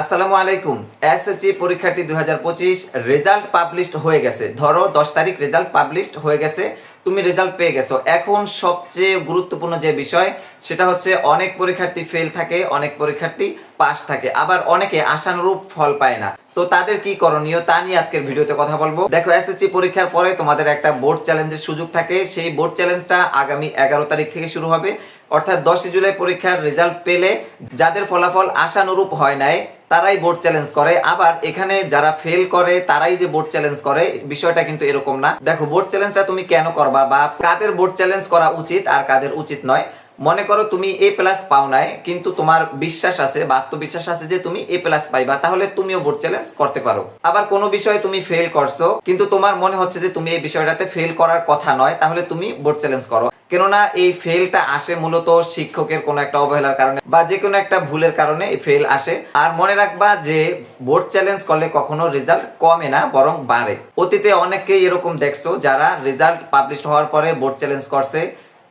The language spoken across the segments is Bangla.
আসসালামু আলাইকুম। এসএসসি পরীক্ষার্থী দুই হাজার পঁচিশ রেজাল্ট পাবলিশড হয়ে গেছে। ধরো, দশ তারিখ রেজাল্ট পাবলিশড হয়ে গেছে, তুমি রেজাল্ট পেয়ে গেছো। এখন সবচেয়ে গুরুত্বপূর্ণ যে বিষয়, সেটা হচ্ছে অনেক পরীক্ষার্থী ফেল থাকে, অনেক পরীক্ষার্থী পাস থাকে। আবার অনেকে আশানুরূপ ফল পায় না। তো তাদের কি করণীয়, তা নিয়ে আজকের ভিডিওতে কথা বলব। দেখো এসএসসি পরীক্ষার পরে তোমাদের একটা বোর্ড চ্যালেঞ্জের সুযোগ থাকে। সেই বোর্ড চ্যালেঞ্জটা আগামী এগারো তারিখ থেকে শুরু হবে। অর্থাৎ দশই জুলাই পরীক্ষার রেজাল্ট পেলে যাদের ফলাফল আশানুরূপ হয় নাই, তারাই বোর্ড চ্যালেঞ্জ করে। আবার এখানে যারা ফেল করে, তারাই যে বোর্ড চ্যালেঞ্জ করে, বিষয়টা কিন্তু এরকম না। দেখো বোর্ড চ্যালেঞ্জটা তুমি কেন করবা বা কাদের বোর্ড চ্যালেঞ্জ করা উচিত আর কাদের উচিত নয়। মনে করো তুমি এ প্লাস পাও নাই, কিন্তু তোমার বিশ্বাস আছে বা আত্মবিশ্বাস আছে যে তুমি এ প্লাস পাইবা, তাহলে তুমিও বোর্ড চ্যালেঞ্জ করতে পারো। আবার কোনো বিষয়ে তুমি ফেল করছ, কিন্তু তোমার মনে হচ্ছে যে তুমি এই বিষয়টাতে ফেল করার কথা নয়, তাহলে তুমি বোর্ড চ্যালেঞ্জ করো। কেননা এই ফেলটা আসে মূলত শিক্ষকের কোনো একটা অবহেলার কারণে বা যে কোনো একটা ভুলের কারণে এই ফেল আসে। আর মনে রাখবা যে বোর্ড চ্যালেঞ্জ করলে কখনো রেজাল্ট কমে না, বরং বাড়ে। অতীতে অনেকেই এরকম দেখছ, যারা রেজাল্ট পাবলিশ হওয়ার পরে বোর্ড চ্যালেঞ্জ করছে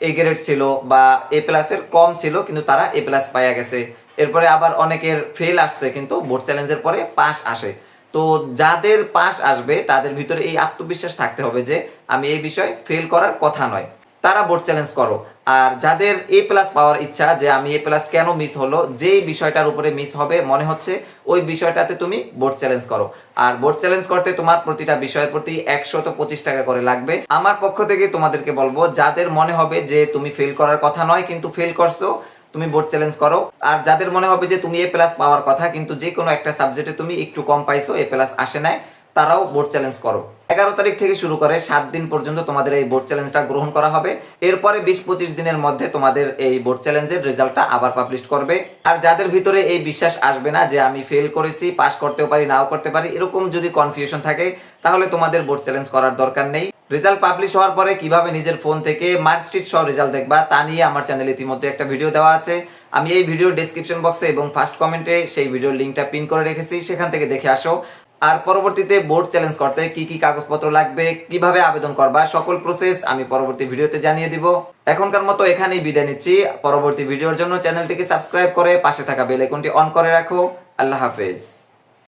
এ গ্রেড ছিল বা এ প্লাসের কম ছিল, কিন্তু তারা এ প্লাস পাইয়া গেছে। এরপরে আবার অনেকের ফেল আসছে, কিন্তু বোর্ড চ্যালেঞ্জের পরে পাস আসে। তো যাদের পাস আসবে, তাদের ভিতরে এই আত্মবিশ্বাস থাকতে হবে যে, আমি এই বিষয়ে ফেল করার কথা নয়। তারা বোর্ড চ্যালেঞ্জ করো। আর যাদের এ প্লাস পাওয়ার ইচ্ছা, যে আমি এ প্লাস কেন মিস হলো যে বিষয়টার উপরে মিস হবে, মনে হচ্ছে ওই বিষয়টাতে তুমি বোর্ড চ্যালেঞ্জ করো। আর বোর্ড চ্যালেঞ্জ করতে তোমার প্রতিটা বিষয়ের প্রতি একশত পঁচিশ টাকা করে লাগবে। আমার পক্ষ থেকে তোমাদেরকে বলব, যাদের মনে হবে যে তুমি ফেল করার কথা নয়, কিন্তু ফেল করছ, তুমি বোর্ড চ্যালেঞ্জ করো। আর যাদের মনে হবে যে তুমি এ প্লাস পাওয়ার কথা, কিন্তু যে কোনো একটা সাবজেক্টে তুমি একটু কম পাইছো এ প্লাস আসে নাই, তারাও বোর্ড চ্যালেঞ্জ করো। এগারো তারিখ থেকে শুরু করে সাত দিন পর্যন্ত তোমাদের এই বোর্ড চ্যালেঞ্জটা গ্রহণ করা হবে। এরপরে বিশ পঁচিশ দিনের মধ্যে তোমাদের এই বোর্ড চ্যালেঞ্জের রেজাল্টটা আবার পাবলিশ করবে। আর যাদের ভিতরে এই বিশ্বাস আসবে না যে আমি ফেল করেছি পাস করতেও পারি, নাও করতে পারি, এরকম যদি কনফিউশন থাকে, তাহলে তোমাদের বোর্ড চ্যালেঞ্জ করার দরকার নেই। রেজাল্ট পাবলিশ হওয়ার পরে কীভাবে নিজের ফোন থেকে মার্কশিট সহ রেজাল্ট দেখবা, তা নিয়ে আমার চ্যানেলে ইতিমধ্যে একটা ভিডিও দেওয়া আছে। আমি এই ভিডিও ডেসক্রিপশন বক্সে এবং ফার্স্ট কমেন্টে সেই ভিডিওর লিঙ্কটা পিন করে রেখেছি, সেখান থেকে দেখে আসো। আর পরবর্তীতে বোর্ড চ্যালেঞ্জ করতে কি কি কাগজপত্র লাগবে, কীভাবে আবেদন করবা, সকল প্রসেস আমি পরবর্তী ভিডিওতে জানিয়ে দিব। এখনকার মতো এখানেই বিদায় নিচ্ছি। পরবর্তী ভিডিওর জন্য চ্যানেলটিকে সাবস্ক্রাইব করে পাশে থাকা বেল আইকনটি অন করে রাখো। আল্লাহ হাফেজ।